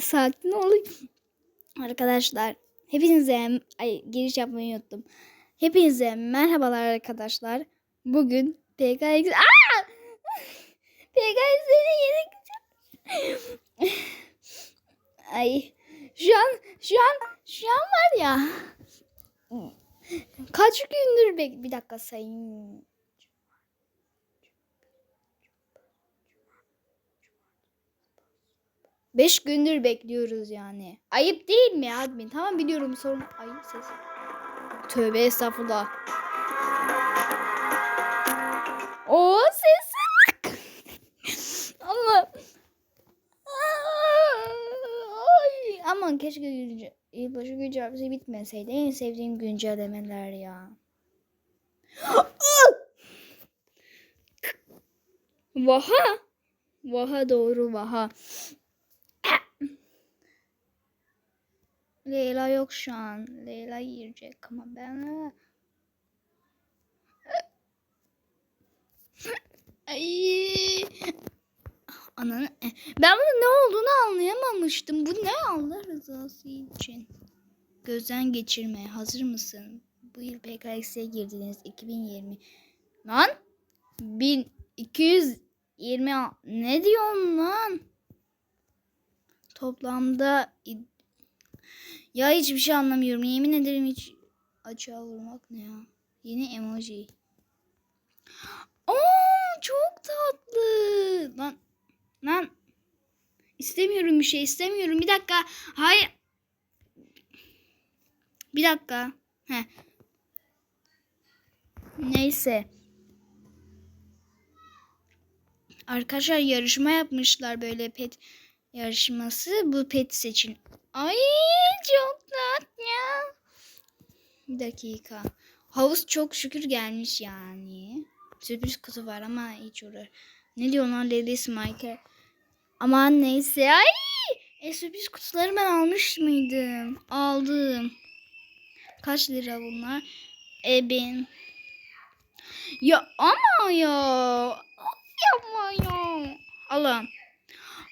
Sakin olun. Arkadaşlar hepinize ay giriş yapmayı unuttum. Hepinize merhabalar arkadaşlar. Bugün PKX Aa! PKX'ini yeni Ay şu an şu an şu an var ya. Kaç gündür bek bir dakika sayayım. Beş gündür bekliyoruz yani. Ayıp değil mi admin? Tamam biliyorum sorun. Ay ses. Tövbe estağfurullah. O. Allah. Ay, aman keşke günce, yılbaşı güncellemesi bitmeseydi. En sevdiğim güncellemeler ya. Vaha. Vaha doğru Vaha. Leyla yok şu an. Leyla yiyecek ama ben... Ay. Ananı... Ben bunun ne olduğunu anlayamamıştım. Bu ne Allah rızası için? Gözden geçirme. Hazır mısın? Bu yıl PKX'e girdiniz. 2020. Lan? 1220... Ne diyorsun lan? Toplamda ya hiçbir şey anlamıyorum. Yemin ederim hiç açığa vurmak ne ya? Yeni emoji. Oo çok tatlı. Lan lan istemiyorum bir şey istemiyorum. Bir dakika. Hayır. Bir dakika. Heh. Neyse. Arkadaşlar yarışma yapmışlar böyle pet yarışması. Bu pet seçin. Ay çok tatlı. Bir dakika. Havuz çok şükür gelmiş yani. Sürpriz kutu var ama hiç uğrar. Ne diyorlar Ladies Mike? Aman neyse. Ay! E sürpriz kutuları ben almış mıydım? Aldım. Kaç lira bunlar? E ben. Ya ama ya. Yapma ya. Allah'ım.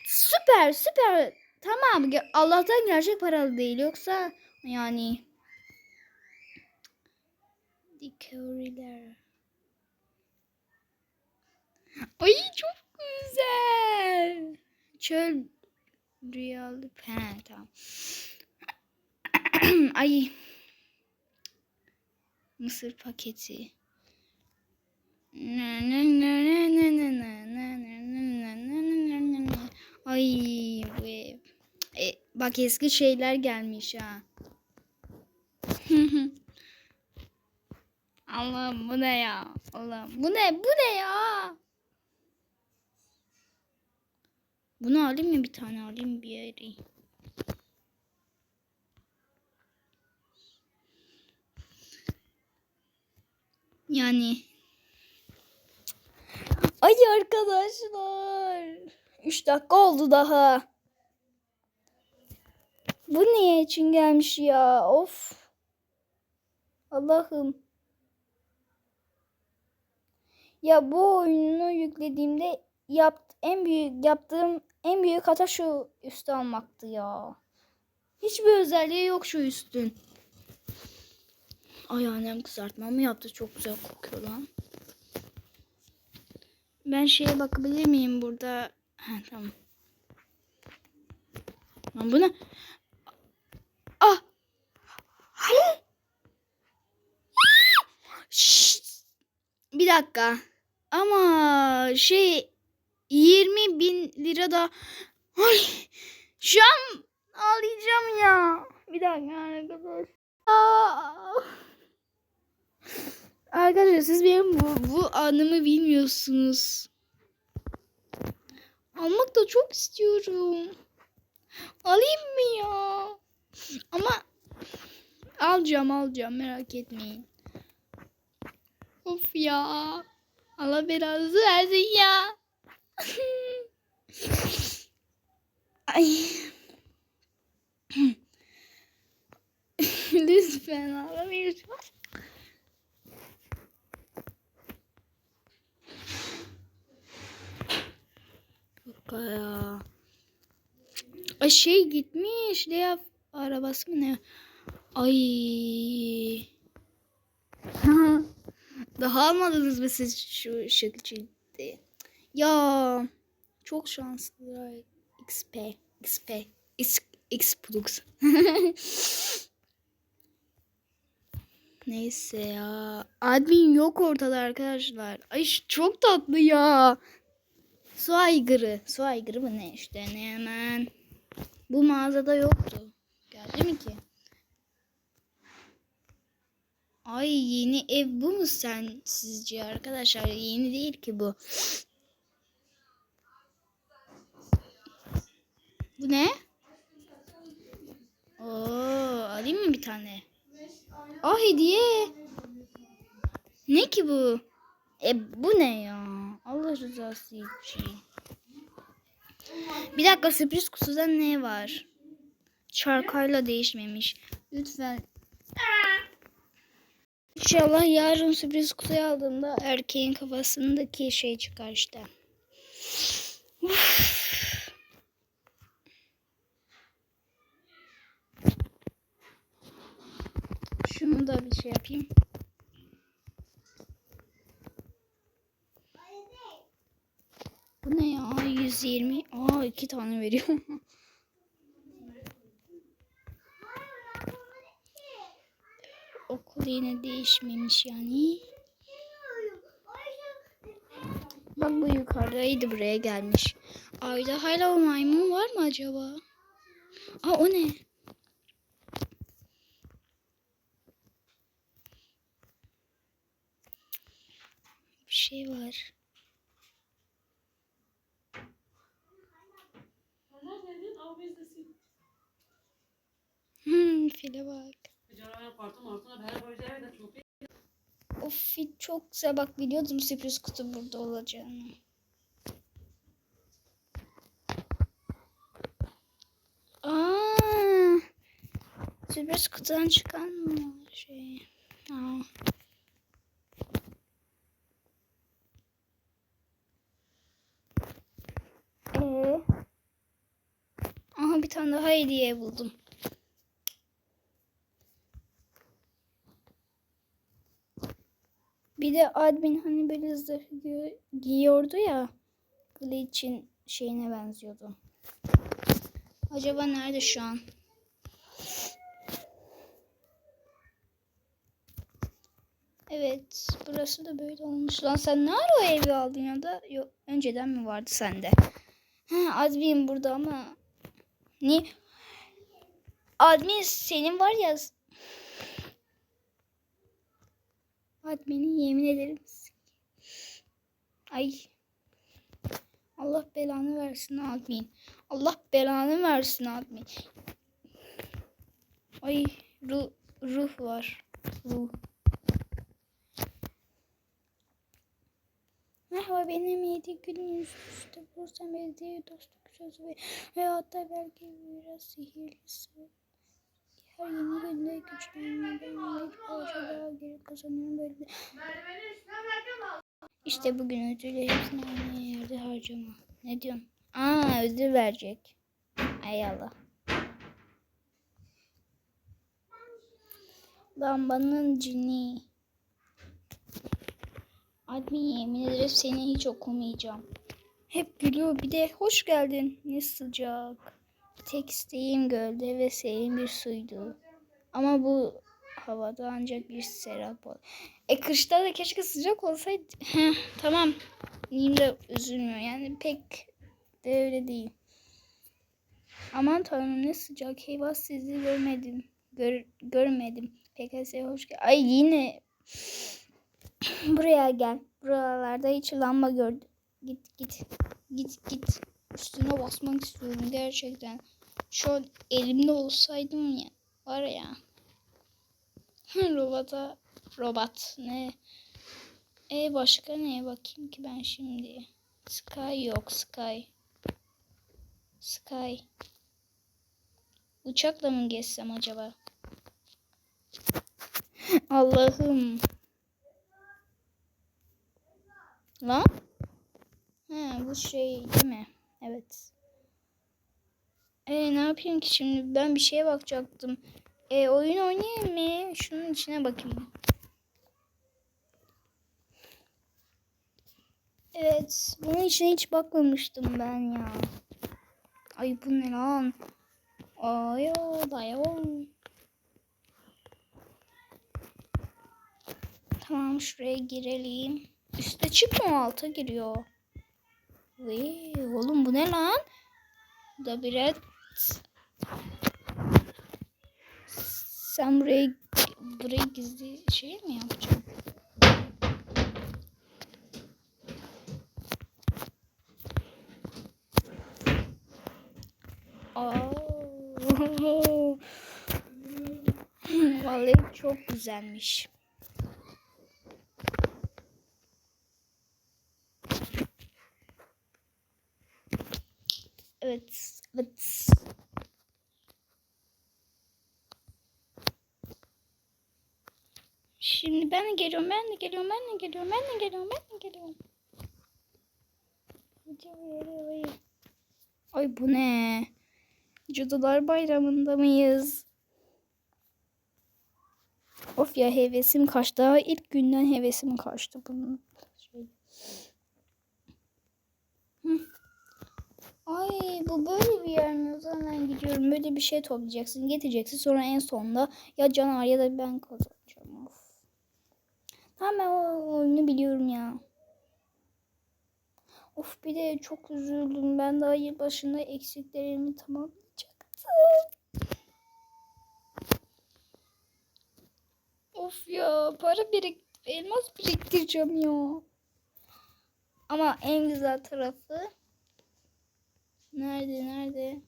Süper süper. Tamam Allah'tan gerçek paralı değil yoksa yani Dikoriler. Ay çok güzel. Çöl rüyalı he tamam. Ay mısır paketi. Ay bu ev. Bak eski şeyler gelmiş ha. Allah'ım bu ne ya? Allah'ım bu ne? Bu ne ya? Bunu alayım mı bir tane alayım bir yere. Yani Ay arkadaşlar. 3 dakika oldu daha. Bu niye için gelmiş ya? Of. Allah'ım. Ya bu oyunu yüklediğimde yapt en büyük yaptığım en büyük hata şu üstü almaktı ya. Hiçbir özelliği yok şu üstün. Ay annem kızartma mı yaptı? Çok güzel kokuyor lan. Ben şeye bakabilir miyim burada? Ha, tamam. Lan bu ne? Bir dakika. Ama şey 20 bin lira da Ay, şu an ağlayacağım ya. Bir dakika arkadaşlar. Arkadaşlar siz benim bu, bu anımı bilmiyorsunuz. Almak da çok istiyorum. Alayım mı ya? Ama alacağım alacağım merak etmeyin. Of ya. Allah belanızı versin ya. Ay. Lütfen ağlamayın. Yok ya. Şey gitmiş. Lea arabası mı ne? Ay. Daha almadınız mı siz şu şekilde? Ya çok şanslılar. XP, XP, X, X Plus. Neyse ya. Admin yok ortada arkadaşlar. Ay çok tatlı ya. Su aygırı. Su aygırı mı ne işte ne hemen. Bu mağazada yoktu. Geldi mi ki? Ay yeni ev bu mu sen sizce arkadaşlar? Yeni değil ki bu. Bu ne? Oo, alayım mı bir tane? Aa hediye. Ne ki bu? E bu ne ya? Allah rızası için. Bir dakika sürpriz kutuda ne var? Çarkayla değişmemiş. Lütfen. İnşallah yarın sürpriz kutuyu aldığımda erkeğin kafasındaki şey çıkar işte. Şunu da bir şey yapayım. Bu ne ya? 120. Aa iki tane veriyor. Yine değişmemiş yani. Bak bu yukarıdaydı buraya gelmiş. Ayda hala o maymun var mı acaba? Aa o ne? Bir şey var. Hmm, file bak. Of çok güzel bak biliyordum sürpriz kutu burada olacağını. Aa, sürpriz kutudan çıkan mı şey? Aa. Ee? Aha bir tane daha hediye buldum. Bir de admin hani böyle zırh giy- giyiyordu ya. Glitch'in şeyine benziyordu. Acaba nerede şu an? Evet, burası da böyle olmuş. Lan sen ne ara o evi aldın ya da yok önceden mi vardı sende? Ha, admin burada ama ne? Admin senin var ya Admin'i yemin ederim. Ay. Allah belanı versin admin. Allah belanı versin admin. Ay ruh, ruh var. Ruh. Merhaba benim yedi günün üstü. Bursam belediye dostluk sözü ve, ve hatta belki biraz sihirli sır. Her yeni günde güçlenme benim bir parça daha geri kazanıyorum böyle. İşte bugün ödülü hepsini aynı yerde harcama. Ne diyorsun? Aa ödül verecek. Ay Allah. Lambanın cini. Admin yemin ederim seni hiç okumayacağım. Hep gülüyor bir de hoş geldin. Ne sıcak. Tek isteğim gölde ve serin bir suydu. Ama bu havada ancak bir serap ol. E kışta da keşke sıcak olsaydı. Tamam. Neyim de üzülmüyor. Yani pek de öyle değil. Aman tanrım ne sıcak. Eyvah sizi görmedim. Gör, görmedim. PKS hoş gel. Ay yine buraya gel. Buralarda hiç lamba gördüm. Git git. Git git. Üstüne basmak istiyorum gerçekten. Şu an elimde olsaydım ya. Var ya. Robota. Robot. Ne? E başka neye bakayım ki ben şimdi? Sky yok. Sky. Sky. Uçakla mı geçsem acaba? Allah'ım. Lan? He bu şey değil mi? Evet. E ne yapayım ki şimdi? Ben bir şeye bakacaktım. E oyun oynayayım mı? Şunun içine bakayım. Evet, bunun içine hiç bakmamıştım ben ya. Ay bu ne lan? Ay o dayan. Tamam şuraya girelim. Üste çıkma alta giriyor. Vay, oğlum bu ne lan? Labirent. Sen buraya buraya gizli şey mi yapacaksın? Vallahi çok güzelmiş. Evet, evet. Şimdi ben de geliyorum, ben de geliyorum, ben de geliyorum, ben de geliyorum, ben de geliyorum. Ay bu ne? Cadılar Bayramı'nda mıyız? Of ya hevesim kaçtı. Daha ilk günden hevesim kaçtı bunun. Şey. Ay bu böyle bir yer mi? O zaman gidiyorum. Böyle bir şey toplayacaksın, getireceksin. Sonra en sonunda ya canavar ya da ben kazanacağım. Of. Tamam ben o oyunu biliyorum ya. Of bir de çok üzüldüm. Ben daha yıl başında eksiklerimi tamamlayacaktım. Of ya para birik elmas biriktireceğim ya. Ama en güzel tarafı nerede nerede?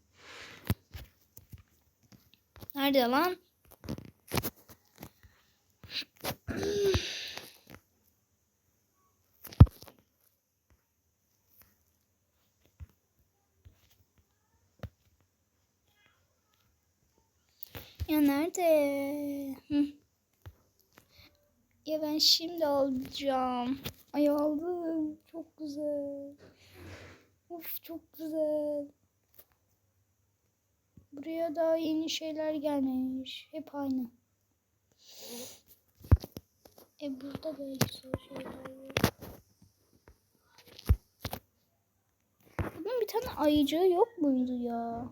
Nerede lan? Ya nerede? Hı. Ya ben şimdi alacağım. Ay aldım. Çok güzel. Of çok güzel. Buraya daha yeni şeyler gelmemiş. Hep aynı. E burada da güzel şeyler var. Bunun bir tane ayıcığı yok muydu ya?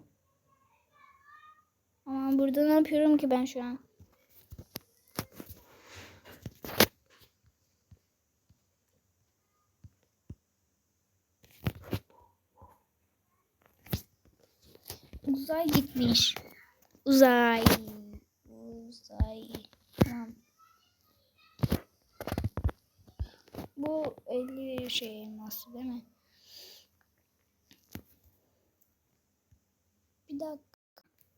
Aman burada ne yapıyorum ki ben şu an? Uzay gitmiş. Uzay. Uzay. Tamam. Bu 50 şey elması değil mi? Bir dakika.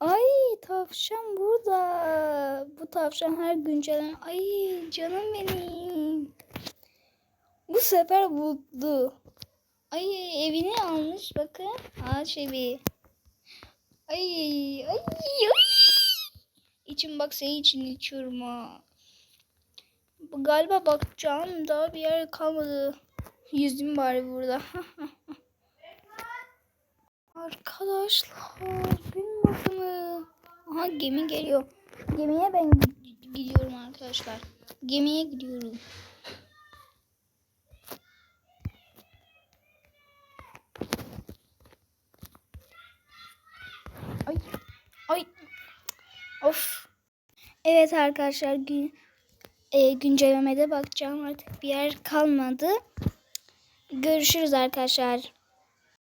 Ay tavşan burada. Bu tavşan her güncelen. Ay canım benim. Bu sefer buldu. Ay evini almış bakın. Ağaç evi. Ay ay ay. İçim bak senin için içiyorum ha. Galiba bakacağım daha bir yer kalmadı. Yüzdüm bari burada. Arkadaşlar gün bakımı. Aha gemi geliyor. Gemiye ben gidiyorum arkadaşlar. Gemiye gidiyorum. Ay. Ay. Of. Evet arkadaşlar gün e, güncellemede bakacağım artık bir yer kalmadı. Görüşürüz arkadaşlar.